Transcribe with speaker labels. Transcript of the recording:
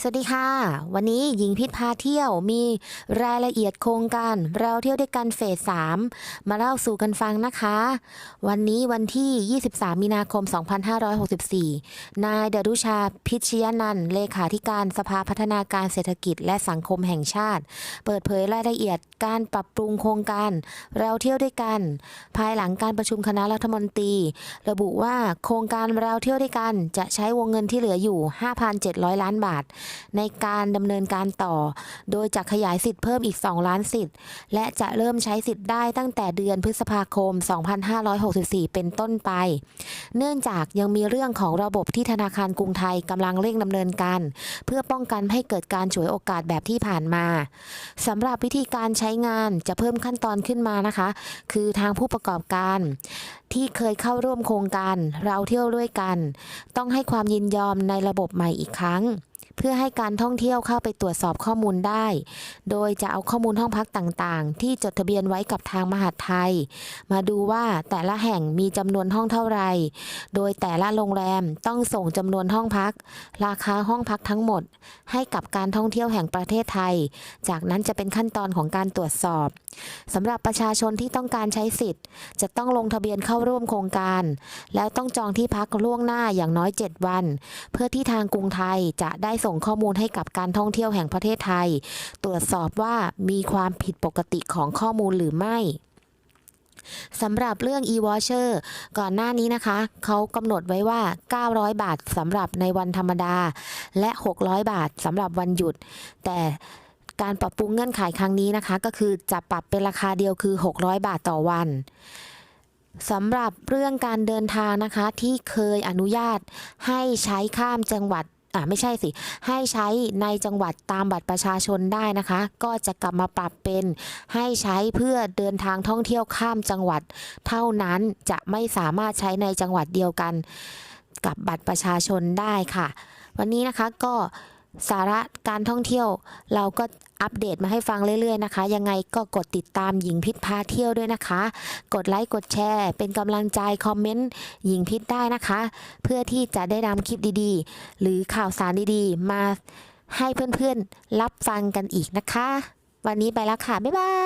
Speaker 1: สวัสดีค่ะ วันนี้หญิงพิษพาเที่ยวมีรายละเอียดโครงการเราเที่ยวด้วยกันเฟส 3 มาเล่าสู่กันฟังนะคะ วันนี้วันที่ 23 มีนาคม 2564 นายเดรุชาพิชยนันเลขาธิการสภาพัฒนาการเศรษฐกิจและสังคมแห่งชาติ เปิดเผยรายละเอียดการปรับปรุงโครงการเราเที่ยวด้วยกัน ภายหลังการประชุมคณะรัฐมนตรี ระบุว่าโครงการเราเที่ยวด้วยกันจะใช้วงเงินที่เหลืออยู่ 5,700 ล้านบาทในการดำเนินการต่อ โดยจะขยายสิทธิ์เพิ่มอีก 2 ล้านสิทธิ์ และจะเริ่มใช้สิทธิ์ได้ตั้งแต่เดือนพฤษภาคม 2564 เป็นต้นไป เนื่องจากยังมีเรื่องของระบบที่ธนาคารกรุงไทยกำลังเร่งดำเนินการ เพื่อป้องกันให้เกิดการฉวยโอกาสแบบที่ผ่านมาสำหรับวิธีการใช้งานจะเพิ่มขั้นตอนขึ้นมานะคะ คือทางผู้ประกอบการที่เคยเข้าร่วมโครงการเราเที่ยวด้วยกัน ต้องให้ความยินยอมในระบบใหม่อีกครั้ง เพื่อให้การท่องเที่ยวเข้าไปตรวจสอบข้อมูลได้ โดยจะเอาข้อมูลห้องพักต่างๆ ที่จดทะเบียนไว้กับทางมหาดไทย มาดูว่าแต่ละแห่งมีจำนวนห้องเท่าไหร่โดยแต่ละโรงแรมต้องส่งจำนวนห้องพัก ราคาห้องพักทั้งหมด ให้กับการท่องเที่ยวแห่งประเทศไทย จากนั้นจะเป็นขั้นตอนของการตรวจสอบสำหรับประชาชนที่ต้องการใช้สิทธิ์ จะต้องลงทะเบียนเข้าร่วมโครงการ แล้วต้องจองที่พักล่วงหน้าอย่างน้อย 7 วัน เพื่อที่ทางกรุงไทยจะได้ส่งข้อมูลให้กับการท่องเที่ยวแห่งประเทศไทย ตรวจสอบว่ามีความผิดปกติของข้อมูลหรือไม่สำหรับเรื่อง e-voucher ก่อนหน้านี้นะคะ เขากำหนดไว้ว่า 900 บาทสำหรับในวันธรรมดา และ 600 บาทสำหรับวันหยุด แต่การปรับปรุงเงื่อนไขครั้งนี้นะคะ ก็คือจะปรับเป็นราคาเดียวคือ 600 บาทต่อวันสำหรับเรื่องการเดินทางนะคะที่เคยอนุญาตให้ใช้ข้ามจังหวัด อ่าไม่ใช่สิ ให้ใช้ในจังหวัดตามบัตรประชาชนได้นะคะ ก็จะกลับมาปรับเป็น ให้ใช้เพื่อเดินทางท่องเที่ยวข้ามจังหวัด เท่านั้นจะไม่สามารถใช้ในจังหวัดเดียวกัน กับบัตรประชาชนได้ค่ะ วันนี้นะคะก็ สาระการท่องเที่ยว เราก็อัปเดตมาให้ฟังเรื่อยๆนะคะ ยังไงก็กดติดตามหญิงพิษพาเที่ยวด้วยนะคะ กดไลค์กดแชร์ เป็นกำลังใจคอมเมนต์หญิงพิษได้นะคะ เพื่อที่จะได้นำคลิปดีๆ หรือข่าวสารดีๆ มาให้เพื่อนๆรับฟังกันอีกนะคะ วันนี้ไปแล้วค่ะ บ๊ายบาย